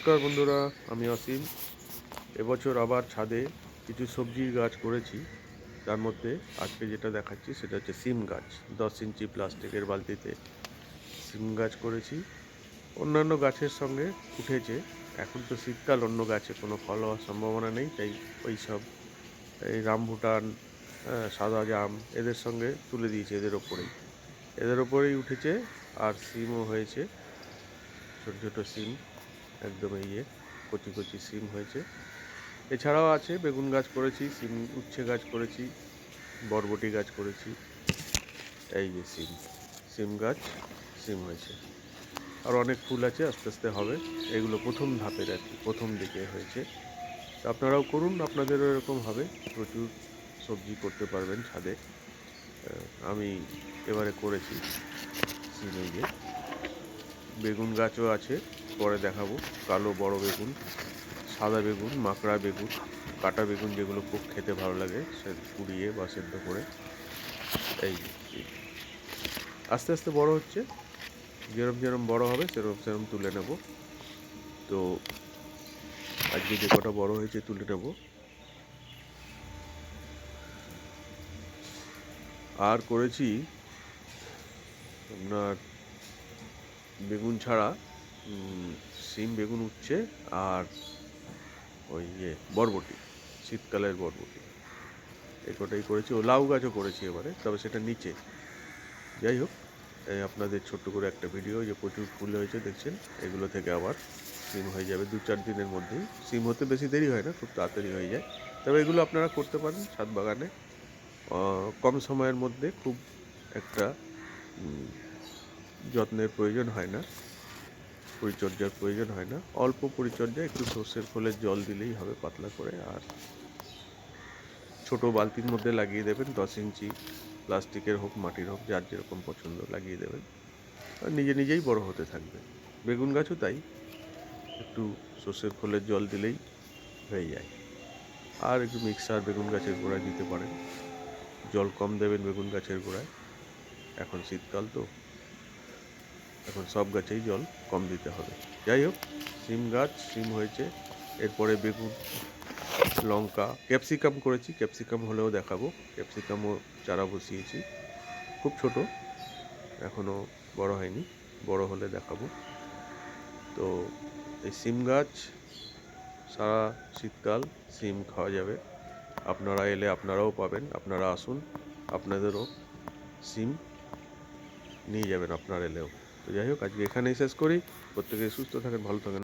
নমস্কার বন্ধুরা, আমি অসীম। এবছর আবার ছাদে কিছু সবজির গাছ করেছি। তার মধ্যে আজকে যেটা দেখাচ্ছি সেটা হচ্ছে সিম গাছ, দশ ইঞ্চি প্লাস্টিকের বালতিতে সিম গাছ করেছি। অন্যান্য গাছের সঙ্গে উঠেছে। এখন তো শীতকাল, অন্য গাছে কোনো ফল হওয়ার সম্ভাবনা নেই, তাই ওই সব এই রামভুটান সাদা জাম এদের সঙ্গে তুলে দিয়েছে এদের ওপরেই। এদের ওপরেই উঠেছে আর সিমও হয়েছে, ছোটো ছোটো সিম। একদম ইয়ে কচি কচি সিম হয়েছে। এছাড়াও আছে বেগুন গাছ করেছি, সিম, উচ্ছে গাছ করেছি, বরবটি গাছ করেছি। এই যে সিম সিম গাছ, সিম হয়েছে। আর অনেক ফুল আছে, আস্তে আস্তে হবে। এগুলো প্রথম ধাপের আর কি, প্রথম দিকে হয়েছে। আপনারাও করুন, আপনাদেরও এরকম হবে। প্রচুর সবজি করতে পারবেন ছাদে। আমি এবারে করেছি সিমে বেগুন গাছও আছে। পরে দেখাবো। কালো বড় বেগুন, সাদা বেগুন, মাকড়া বেগুন, কাটা বেগুন যেগুলো খুব খেতে ভালো লাগে, সে পুড়িয়ে বা সেদ্ধ করে এই আস্তে আস্তে বড় হচ্ছে। যেরম যেরম বড় হবে সেরম সেরম তুলে নেব। তো আজকে যে কটা বড় হয়েছে তুলে নেব। আর করেছি আপনার বেগুন ছাড়া সিম বেগুন উচ্ছে আর ওই ইয়ে বরবটি, শীতকালের বরবটি। এই কটাই করেছি, ও লাউ গাছও করেছি এবারে, তবে সেটা নিচে। যাই হোক এই আপনাদের ছোট্ট করে একটা ভিডিও যে প্রচুর ফুল হয়েছে, দেখছেন? এগুলো থেকে আবার সিম হয়ে যাবে দু চার দিনের মধ্যেই। সিম হতে বেশি দেরি হয় না, খুব তাড়াতাড়ি হয়ে যায়। তবে এগুলো আপনারা করতে পারেন ছাদ বাগানে। কম সময়ের মধ্যে খুব একটা যত্নের প্রয়োজন হয় না। পরিচর্যার প্রয়োজন হয় না। অল্প পরিচর্যা একটু সর্ষের খোলের জল দিলেই হবে পাতলা করে আর ছোট বালতির মধ্যে লাগিয়ে দেবেন, দশ ইঞ্চি প্লাস্টিকের হোক, মাটির হোক, যার যেরকম পছন্দ লাগিয়ে দেবেন। আর নিজে নিজেই বড় হতে থাকবে। বেগুন গাছও তাই, একটু সর্ষের খোলের জল দিলেই হয়ে যায়। আর একটু মিক্সার বেগুন গাছের গোড়ায় দিতে পারেন। জল কম দেবেন বেগুন গাছের গোড়ায়। এখন শীতকাল তো। এখন সব গাছেই জল কম দিতে হবে। যাই হোক, সিম গাছ, সিম হয়েছে। এরপরে বেগুন, লঙ্কা, ক্যাপসিকাম করেছি। ক্যাপসিকাম হলেও দেখাবো। ক্যাপসিকামও চারা বসিয়েছি। খুব ছোট এখনও বড় হয়নি। বড় হলে দেখাবো। তো এই সিম গাছ, সারা শীতকাল সিম খাওয়া যাবে। আপনারা এলে আপনারাও পাবেন। আপনারা আসুন, আপনাদেরও সিম নিয়ে যাবেন আপনার এলেও। তো যাই হোক আজকে এখানেই শেষ করি। প্রত্যেকে সুস্থ থাকেন ভালো থাকেন।